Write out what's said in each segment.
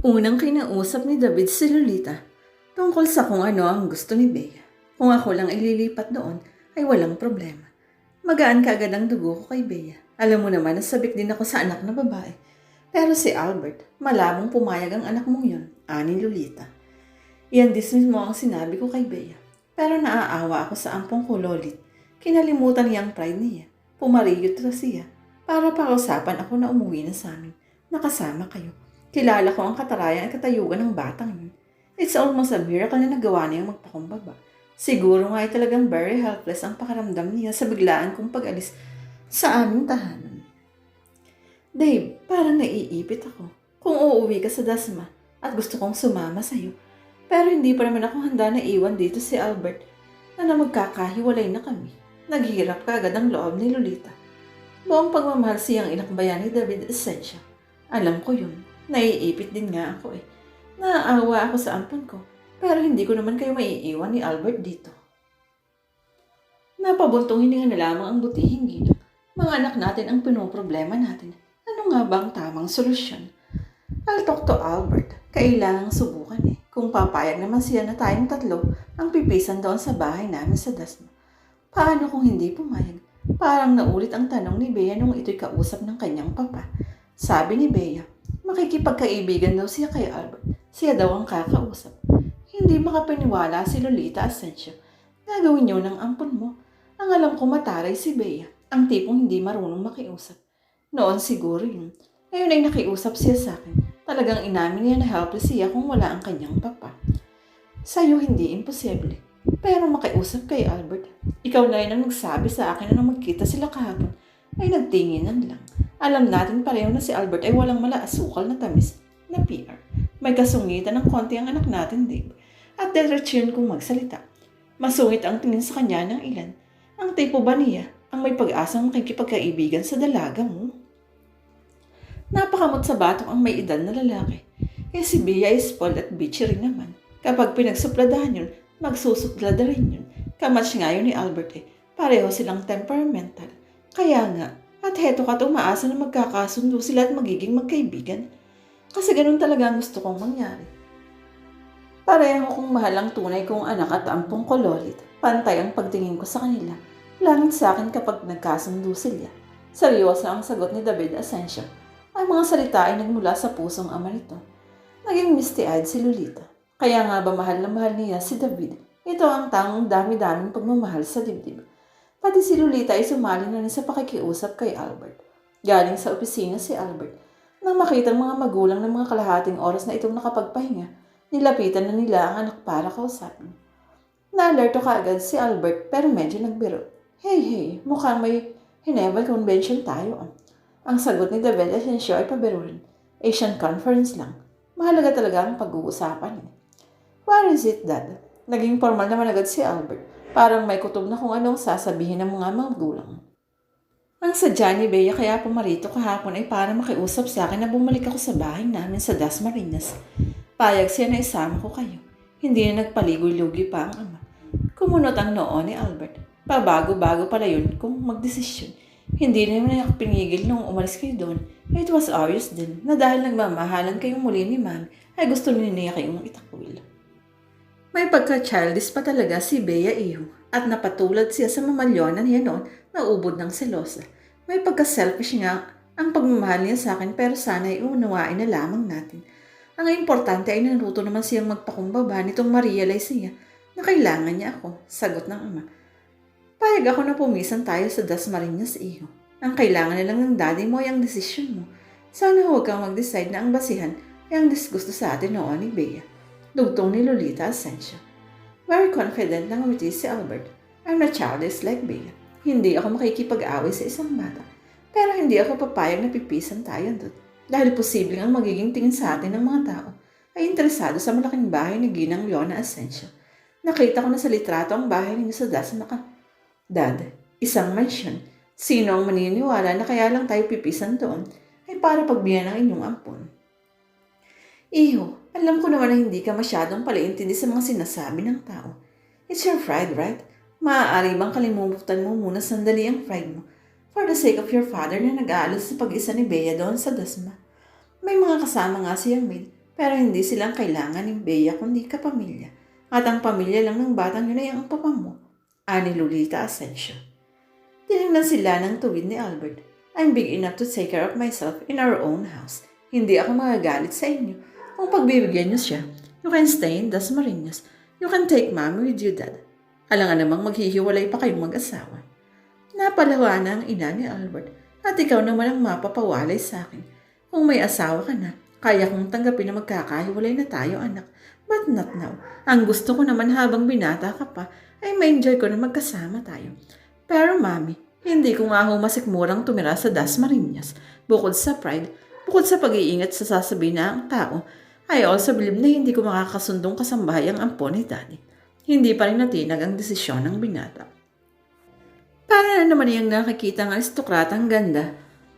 Unang kinausap ni David si Lolita tungkol sa kung ano ang gusto ni Bea. Kung ako lang ililipat doon, ay walang problema. Magaan kaagad ang dugo ko kay Bea. Alam mo naman, nasabik din ako sa anak na babae. Pero si Albert, malabong pumayag ang anak mong yun, ani Lolita. Iyan dismiss mo ang sinabi ko kay Bea. Pero naaawa ako sa ampong ko, Lolit. Kinalimutan niya ang pride niya. Pumariyot na siya. Para pausapan ako na umuwi na sa amin. Nakasama kayo. Kilala ko ang katarayan at katayugan ng batang. It's almost a miracle na nagawa niyang magpakumbaba. Siguro nga ay talagang very helpless ang pakaramdam niya sa biglaan kong pag-alis sa aming tahanan. Dave, parang naiipit ako. Kung uuwi ka sa Dasma at gusto kong sumama sa'yo, pero hindi pa naman ako handa na iwan dito si Albert na na magkakahiwalay na kami. Naghihirap ka agad ang loob ni Lolita. Buong pagmamahal siyang inakbayan ni David Essentia. Alam ko yun. Naiipit din nga ako eh. Naaawa ako sa ampon ko. Pero hindi ko naman kayo maiiwan ni Albert dito. Napabuntong hininga na lamang ang butihing ginang. Mga anak natin ang pinoproblema natin. Ano nga ba ang tamang solusyon? I'll talk to Albert. Kailangang subukan eh. Kung papayag naman siya na tayong tatlo ang pipisan doon sa bahay namin sa Dasma. Paano kung hindi pumayag? Parang naulit ang tanong ni Bea nung ito'y kausap ng kanyang papa. Sabi ni Bea, makikipagkaibigan daw siya kay Albert. Siya daw ang kakausap. Hindi makapaniwala si Lolita Asensio. Gagawin niyo ng ampon mo. Ang alam ko mataray si Bea, ang tipong hindi marunong makiusap. Noon siguro yun. Ngayon ay nakiusap siya sa akin. Talagang inamin niya na helpless siya kung wala ang kanyang papa. Sa'yo hindi imposible. Pero makiusap kay Albert. Ikaw na rin ang nagsabi sa akin na magkita sila kahapon ay nagtinginan lang. Alam natin pareho na si Albert ay walang mala asukal na tamis na PR. May kasungitan ng konti ang anak natin, Dave. At diretso yun kung magsalita. Masungit ang tingin sa kanya ng ilan. Ang tipo ba niya ang may pag-asang makikipagkaibigan sa dalaga mo? Napakamot sa batok ang may edad na lalaki. Eh si Bea is spoiled at bitchy rin naman. Kapag pinagsupladahan yun, magsusuplada rin yun. Kamatch nga yun ni Albert eh. Pareho silang temperamental. Kaya nga, heto ka umaasa na magkakasundo sila at magiging magkaibigan. Kasi ganun talaga ang gusto kong mangyari. Pareho kong mahal ang tunay kong anak at ampong kololit. Pantay ang pagtingin ko sa kanila. Langit sa akin kapag nagkasundo sila. Seryoso ang sagot ni David Asensio. Ang mga salita ay nagmula sa pusong ama nito. Naging misty-eyed si Lolita. Kaya nga ba mahal na mahal niya si David? Ito ang tangong dami-daming pagmamahal sa dibdib. Pati si Lolita ay sumali na rin sa pakikiusap kay Albert. Galing sa opisina si Albert. Nang makita ang mga magulang ng mga kalahating oras na itong nakapagpahinga, nilapitan na nila ang anak para kausapin. Na-alerto kaagad si Albert pero medyo nagbiro. Hey, hey, mukhang may Hinebal Convention tayo. ah." Ang sagot ni David Asensio ay pabiro rin. Asian Conference lang. Mahalaga talaga ang pag-uusapan. Eh. Where is it, Dad? Naging formal naman agad si Albert. Parang may kutob na kung anong sasabihin ng mga magulang. Ang sadya ni Bea kaya pumarito kahapon ay para makiusap sa akin na bumalik ako sa bahay namin sa Dasmariñas. Payag siya na isama ko kayo. Hindi na nagpaligoy-lugi pa ang ama. Kumunot ang noo ni Albert. Pabago-bago pala yun kung magdesisyon. Hindi na naman ako pinigil nung umalis kayo doon. It was obvious din na dahil nagmamahalan kayong muli ni Mami ay gusto ni niya kayong itakwil. May pagka-childish pa talaga si Bea Iho at napatulad siya sa mamalyonan niya noon na ubod ng selosa. May pagka-selfish nga ang pagmamahal niya sa akin pero sana ay unawain na lamang natin. Ang importante ay naruto naman siyang magpakumbaba nitong ma-realize niya na kailangan niya ako, sagot ng ama. Payag ako na pumisan tayo sa Dasmariñas Iho. Ang kailangan na lang ng daddy mo ay ang desisyon mo. Sana huwag kang mag-decide na ang basihan ay ang disgusto sa atin noon ni Bea. Dugtong ni Lolita Asensio. Very confident na ngumiti si Albert. I'm not childish like Bea. Hindi ako makikipag-away sa isang bata. Pero hindi ako papayag na pipisan tayo doon. Dahil posibleng ang magiging tingin sa atin ng mga tao ay interesado sa malaking bahay ni Ginang Leona Asensio. Nakita ko na sa litrato ang bahay ninyo sa Dasmaka. Dad, isang mansyon. Sino ang maniniwala na kaya lang tayo pipisan doon ay para pagbigyan ng inyong ampon? Iho, alam ko naman na hindi ka masyadong palaintindi sa mga sinasabi ng tao. It's your pride, right? Maaari bang kalimutan mo muna sandali ang pride mo for the sake of your father na nag-aalas sa pag-isa ni Bea doon sa Dasma? May mga kasama nga siyang maid, Pero hindi silang kailangan ni Bea kundi kapamilya. At ang pamilya lang ng batang yun ay ang papa mo. Ani Lolita Asensio. Tinignan sila ng tuwid ni Albert. I'm big enough to take care of myself in our own house. Hindi ako magagalit sa inyo. Kung pagbibigyan niyo siya, you can stay in Dasmariñas. You can take mommy with you, dad. Alangan namang maghihiwalay pa kayong mag-asawa. Napalawa na ang ina ni Albert at ikaw naman ang mapapawalay sa akin. Kung may asawa ka na, kaya kong tanggapin na magkakahiwalay na tayo, anak. But not now. Ang gusto ko naman habang binata ka pa, ay ma-enjoy ko na magkasama tayo. Pero mami, hindi ko nga ho masikmurang tumira sa Dasmariñas. Bukod sa pride, bukod sa pag-iingat sa sasabihin na ang tao, I also believe na hindi ko makakasundong kasambahay ang ampon ni daddy. Hindi pa rin natinag ang desisyon ng binata. Para na naman niyang nakikita ang aristokratang ganda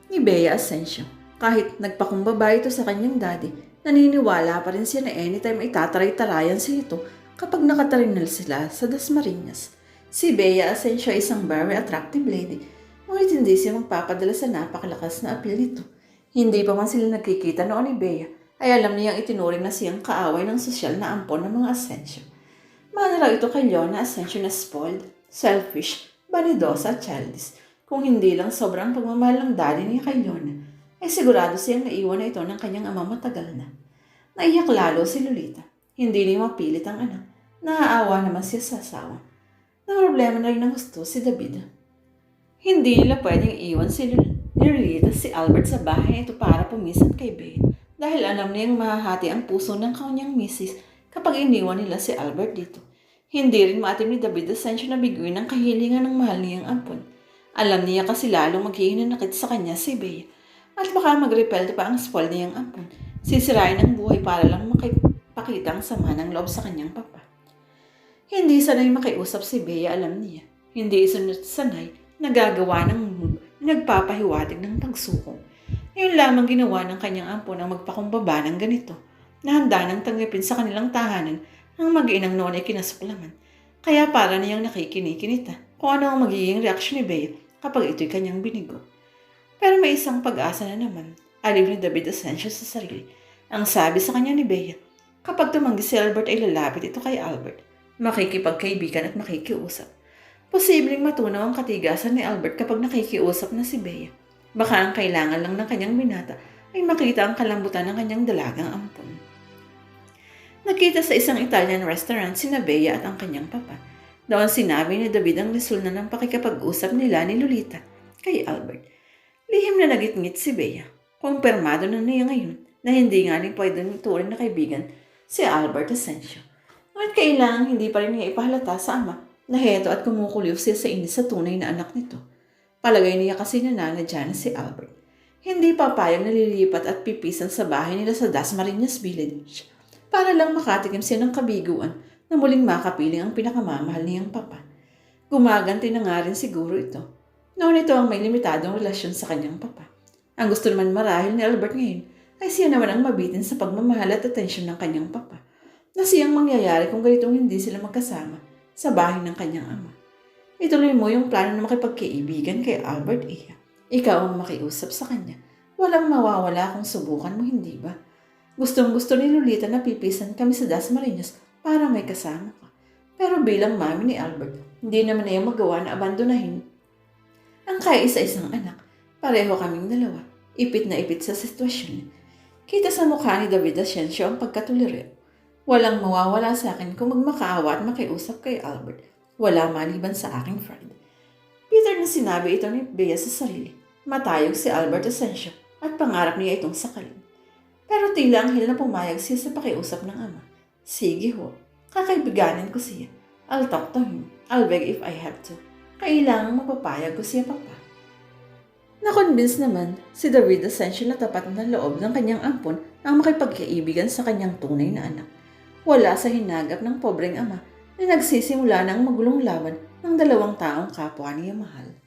ni Bea Asensio. Kahit nagpakumbaba ito sa kanyang daddy, naniniwala pa rin siya na anytime ay tataray-tarayan siya ito kapag nakatarinal sila sa Dasmariñas. Si Bea Asensio ay isang very attractive lady, ngunit hindi siya magpapadala sa napakalakas na appeal nito. Hindi pa man sila nagkikita noon ni Bea, ay alam niyang itinuring na siyang kaaway ng sosyal na ampon ng mga Asensio. Mana raw ito kay Leona Asensio na spoiled, selfish, banidosa at childish. Kung hindi lang sobrang pagmamahal ng daddy niya kay Leona, ay sigurado siyang naiwan na ito ng kanyang ama matagal na. Naiyak lalo si Lolita. Hindi niya mapilit ang anak. Naaawa naman siya sa asawa. Na problema na rin ng gusto si David. Hindi nila pwedeng iwan si Lolita si Albert sa bahay nito para pumisan kay Bea. Dahil alam niyang mahahati ang puso ng kanyang misis kapag iniwan nila si Albert dito. Hindi rin maatim ni David Asensio na biguin ang kahilingan ng mahal niyang ampon. Alam niya kasi lalong maghihinanakit sa kanya si Bea. At baka mag-repel pa ang spoil niyang ampon. Sisirain ang buhay para lang makipakita ang sama ng loob sa kanyang papa. Hindi sanay makiusap si Bea, alam niya. Hindi isunod sanay nagagawa ng nagpapahiwatig ng pagsuko. Ngayon lamang ginawa ng kanyang ampon ang magpakumbaba ng ganito na handa nang tanggapin sa kanilang tahanan ang mag-inang noon ay kinasuklaman. Kaya para niyang nakikinikinita kung ano ang magiging reaksyon ni Bea kapag ito'y kanyang binigo. Pero may isang pag-asa na naman, alib ni David Asensio sa sarili. Ang sabi sa kanya ni Bea, kapag tumanggi si Albert ay lalapit ito kay Albert, makikipagkaibigan at makikiusap. Posibleng matunaw ang katigasan ni Albert kapag nakikiusap na si Bea. Baka ang kailangan lang ng kanyang binata ay makita ang kalambutan ng kanyang dalagang ampon. Nakita sa isang Italian restaurant si Bea at ang kanyang papa. Doon sinabi ni David ang resulta ng pakikapag-usap nila ni Lolita kay Albert. Lihim na nagitngit si Bea. Kumpirmado na niya ngayon na hindi nga rin pwedeng turing na kaibigan si Albert Asensio. Ngunit kailangan hindi pa rin niya ipahalata sa ama na heto at kumukuliw siya sa inis sa tunay na anak nito. Palagay niya kasi na nanadyan na si Albert. Hindi papayag na lilipat at pipisan sa bahay nila sa Dasmariñas Village para lang makatikim siya ng kabiguan na muling makapiling ang pinakamamahal niyang papa. Gumaganti na nga rin siguro ito. Noon ito ang may limitadong relasyon sa kanyang papa. Ang gusto naman marahil ni Albert ngayon ay siya naman ang mabitin sa pagmamahal at atensyon ng kanyang papa. Na siyang mangyayari kung ganitong hindi sila magkasama sa bahay ng kanyang ama. Ituloy mo yung plano na makipagkaibigan kay Albert Iya. Ikaw ang makiusap sa kanya. Walang mawawala kung subukan mo, hindi ba? Gustong gusto ni Lolita na pipisan kami sa Dasmariñas para may kasama ka. Pero bilang mami ni Albert, hindi naman niya magawa na abandonahin ang kaisa-isang anak. Pareho kaming dalawa. Ipit na ipit sa sitwasyon. Kita sa mukha ni David Asensio ang pagkatuliro. Walang mawawala sa akin kung magmakaawa at makiusap kay Albert. Wala maliban sa aking friend. Peter na sinabi ito ni Bea sa sarili. Matayog si Albert Asensio at pangarap niya itong sakalin. Pero tila anghel na pumayag siya sa pakiusap ng ama. Sige ho, kakaibiganin ko siya. I'll talk to him. I'll beg if I have to. Kailangang mapapayag ko siya papa. Nakonvince naman si David Asensio na tapat na loob ng kanyang ampon ang makipagkaibigan sa kanyang tunay na anak. Wala sa hinagap ng pobreng ama na nagsisimula ng magulong laban ng dalawang taong kapwa niya mahal.